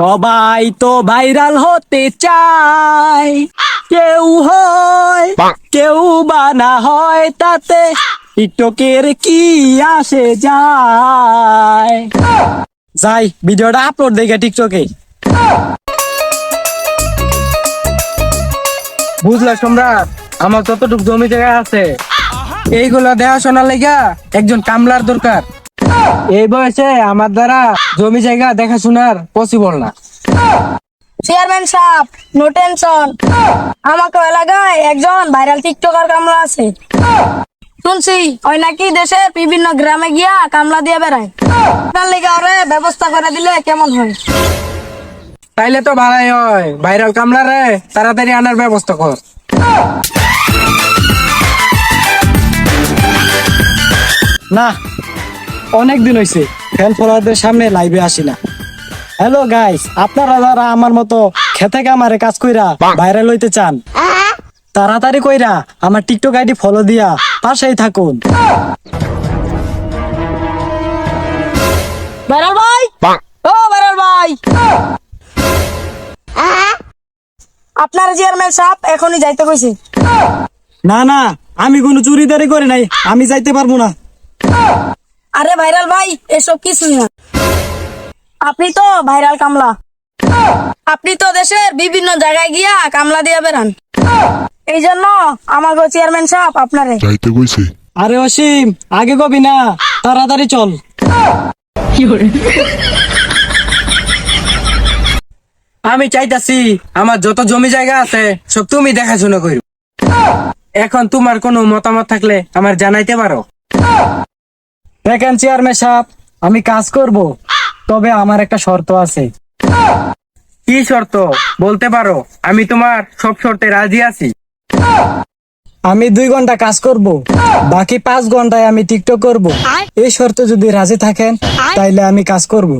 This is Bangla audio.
সবাই তো ভাইরাল হতে চায়। কেউ হয় কেউ বা না হয় তাতে টিকটকের কি আসে যায়। যাই ভিডিওটা আপলোড দেখে টিকটকে। বুঝলা সম্রাট আমার ততটুকু জমি জায়গা আছে এইগুলা দেখাশোনার লেগা একজন কামলার দরকার। এই বয়সে আমার দ্বারা জমি জায়গা দেখাশোনার পসিবল না। চেয়ারম্যান সাহেব নো টেনশন আমাকে এলাকায় একজন ভাইরাল টিকটকার কামলা আছে। শুনছি ওই নাকি দেশে বিভিন্ন গ্রামে গিয়া কামলা দিয়ে বেড়ায়। আপনার লেগে ওরে ব্যবস্থা করে দিলে কেমন হয়? তাইলে তো ভালোই হয়। ভাইরাল কামলা রে তাড়াতাড়ি আনার ব্যবস্থা কর। না অনেক দিন হয়েছে ফ্যান ফলোয়ারদের সামনে লাইভে আসি না। হ্যালো গাইস আপনারা যারা আমার মতো খেতে কামারে কাজ কইরা ভাইরাল হইতে চান তাড়াতাড়ি কইরা আমার টিকটক আইডি ফলো দিয়া পাশেই থাকুন। ভাইরাল ভাই? ও ভাইরাল ভাই। আপনার চেয়ারম্যান সাহেব এখনই যাইতে কইছে? না না আমি কোনো চুরিদারি করি নাই আমি যাইতে পারব না। আরে ভাইরাল ভাই এসব কিছুই না আপনি তো ভাইরাল কামলা। আপনি তো দেশের বিভিন্ন জায়গায় গিয়া কামলা দিয়ে বেড়ান। এই জন্য আমাকে চেয়ারম্যান সাহেব আপনারে। যাইতে কইছে। আরে অসীম আগে কবি না তাড়াতাড়ি চল। আমি চাইতাছি আমার যত জমি জায়গা আছে সব তুমি দেখাশোনা করো এখন তোমার কোনো মতামত থাকলে আমার জানাইতে পারো। দেখেন চেয়ারম্যান মেশাপ আমি কাজ করব তবে আমার একটা শর্ত আছে। কি শর্ত? বলতে পারো আমি তোমার সব শর্তে রাজি আছি। আমি দুই ঘণ্টা কাজ করব বাকি পাঁচ ঘন্টায় আমি টিকটক করব। এই শর্ত যদি রাজি থাকেন তাইলে আমি কাজ করব।